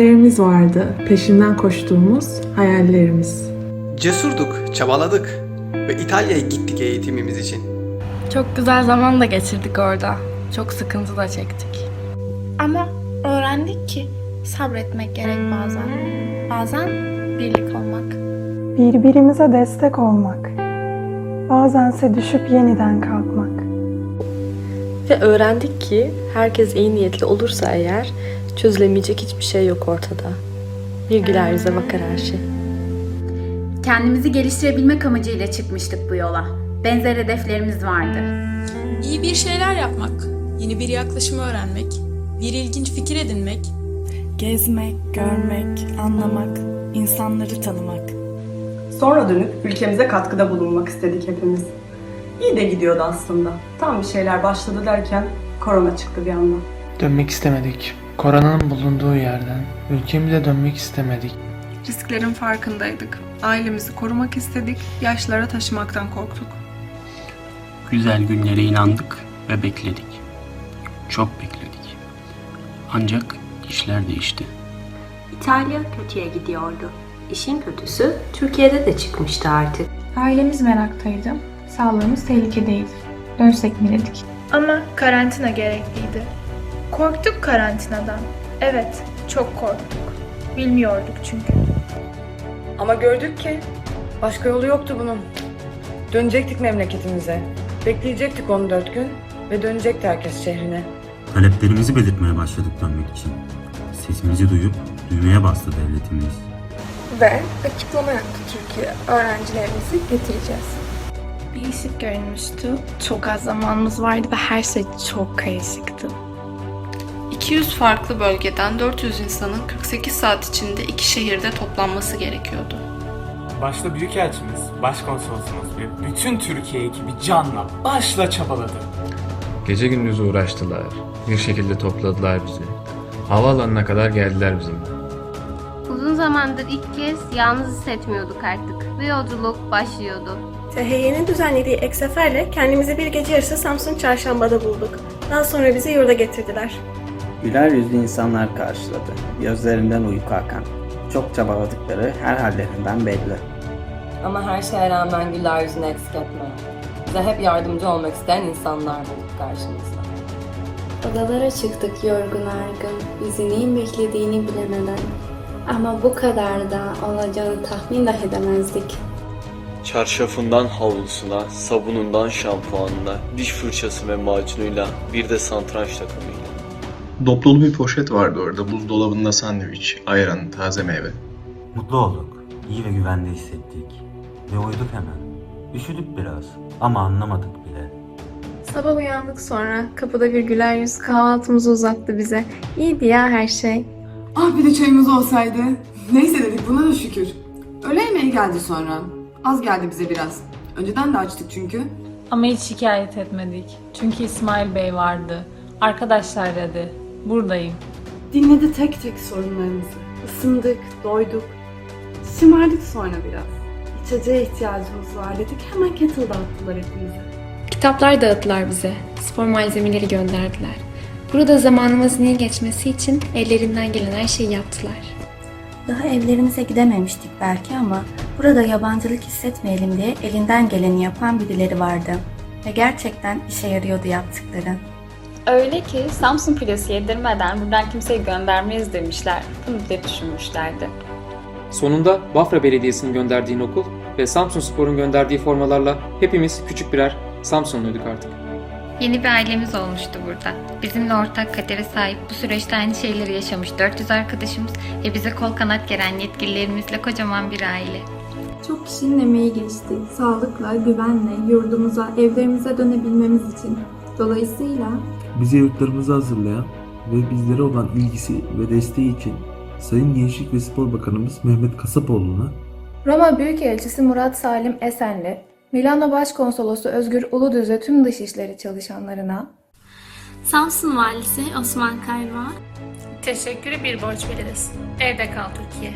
Hayallerimiz vardı, peşinden koştuğumuz hayallerimiz. Cesurduk, çabaladık ve İtalya'ya gittik eğitimimiz için. Çok güzel zaman da geçirdik orada. Çok sıkıntı da çektik. Ama öğrendik ki sabretmek gerek bazen. Bazen birlik olmak. Birbirimize destek olmak. Bazense düşüp yeniden kalkmak. Ve öğrendik ki herkes iyi niyetli olursa eğer çözülemeyecek hiçbir şey yok ortada. Virgüler yüze bakar her şey. Kendimizi geliştirebilmek amacıyla çıkmıştık bu yola. Benzer hedeflerimiz vardı. İyi bir şeyler yapmak, yeni bir yaklaşım öğrenmek, bir ilginç fikir edinmek, Gezmek, görmek, anlamak, insanları tanımak. Sonra dönüp ülkemize katkıda bulunmak istedik hepimiz. İyi de gidiyordu aslında. Tam bir şeyler başladı derken korona çıktı bir anda. Dönmek istemedik. Koronanın bulunduğu yerden ülkemize dönmek istemedik. Risklerin farkındaydık. Ailemizi korumak istedik, yaşlara taşımaktan korktuk. Güzel günlere inandık ve bekledik. Çok bekledik. Ancak işler değişti. İtalya kötüye gidiyordu. İşin kötüsü Türkiye'de de çıkmıştı artık. Ailemiz meraktaydı. Sağlığımız tehlikedeydi. Dönsek mi dedik. Ama karantina gerekliydi. Korktuk karantinadan. Evet, çok korktuk. Bilmiyorduk çünkü. Ama gördük ki başka yolu yoktu bunun. Dönecektik memleketimize. Bekleyecektik 14 gün ve dönecekti herkes şehrine. Taleplerimizi belirtmeye başladık dönmek için. Sesimizi duyup düğmeye bastı devletimiz. Ve açıklama yaptı Türkiye. Öğrencilerimizi getireceğiz. Bir ışık görünmüştü. Çok az zamanımız vardı ve her şey çok karışıktı. 200 farklı bölgeden 400 insanın 48 saat içinde iki şehirde toplanması gerekiyordu. Başta Büyükelçimiz, Başkonsolosumuz ve bütün Türkiye ekibi canla, başla çabaladı. Gece gündüz uğraştılar. Bir şekilde topladılar bizi. Havaalanına kadar geldiler bizimle. Uzun zamandır ilk kez yalnız hissetmiyorduk artık. Ve yolculuk başlıyordu. THY'nin düzenlediği ek seferle kendimizi bir gece yarısı Samsun Çarşamba'da bulduk. Daha sonra bizi yurda getirdiler. Güler yüzlü insanlar karşıladı. Gözlerinden uyku akan. Çok çabaladıkları her hallerinden belli. Ama her şeye rağmen güler yüzünü eksik etme. Bize hep yardımcı olmak isteyen insanlar bulduk karşımızda. Odalara çıktık yorgun argın, bizi neyin beklediğini bilemeden. Ama bu kadar da olacağını tahmin dahi edemezdik. Çarşafından havlusuna, sabunundan şampuanına, diş fırçası ve macunuyla bir de santranç takımıyla. Dop dolu bir poşet vardı orada. Buzdolabında sandviç, ayran, taze meyve. Mutlu olduk. İyi ve güvende hissettik. Ve uyuduk hemen. Üşüdük biraz ama anlamadık bile. Sabah uyandık sonra kapıda bir güler yüz kahvaltımızı uzattı bize. İyiydi ya her şey. Ah bir de çayımız olsaydı. Neyse dedik buna da şükür. Öğle yemeği geldi sonra. Az geldi bize biraz. Önceden de açtık çünkü. Ama hiç şikayet etmedik. Çünkü İsmail Bey vardı. Arkadaşlar dedi. Buradayım. Dinledi tek tek sorunlarımızı. Isındık, doyduk. Şımardık sonra biraz. İçeceğe ihtiyacımız var dedik. Hemen kettle dağıttılar hepimize. Kitaplar dağıttılar bize. Spor malzemeleri gönderdiler. Burada zamanımızın iyi geçmesi için ellerinden gelen her şeyi yaptılar. Daha evlerimize gidememiştik belki ama burada yabancılık hissetmeyelim diye elinden geleni yapan birileri vardı. Ve gerçekten işe yarıyordu yaptıkları. Öyle ki Samsun pidesi yedirmeden buradan kimseyi göndermeyiz demişler. Bunu bile düşünmüşlerdi. Sonunda Bafra Belediyesi'nin gönderdiği okul ve Samsun Spor'un gönderdiği formalarla hepimiz küçük birer Samsunluyduk artık. Yeni bir ailemiz olmuştu burada. Bizimle ortak kadere sahip bu süreçte aynı şeyleri yaşamış 400 arkadaşımız ve bize kol kanat geren yetkililerimizle kocaman bir aile. Çok kişinin emeği geçti. Sağlıkla, güvenle, yurdumuza, evlerimize dönebilmemiz için. Dolayısıyla Bizi yurtlarımızı hazırlayan ve bizlere olan ilgisi ve desteği için Sayın Gençlik ve Spor Bakanımız Mehmet Kasapoğlu'na Roma Büyükelçisi Murat Salim Esenli, Milano Başkonsolosu Özgür Uludüz ve tüm dışişleri çalışanlarına, Samsun Valisi Osman Kayma, Teşekkürü bir borç biliriz. Evde kal Türkiye.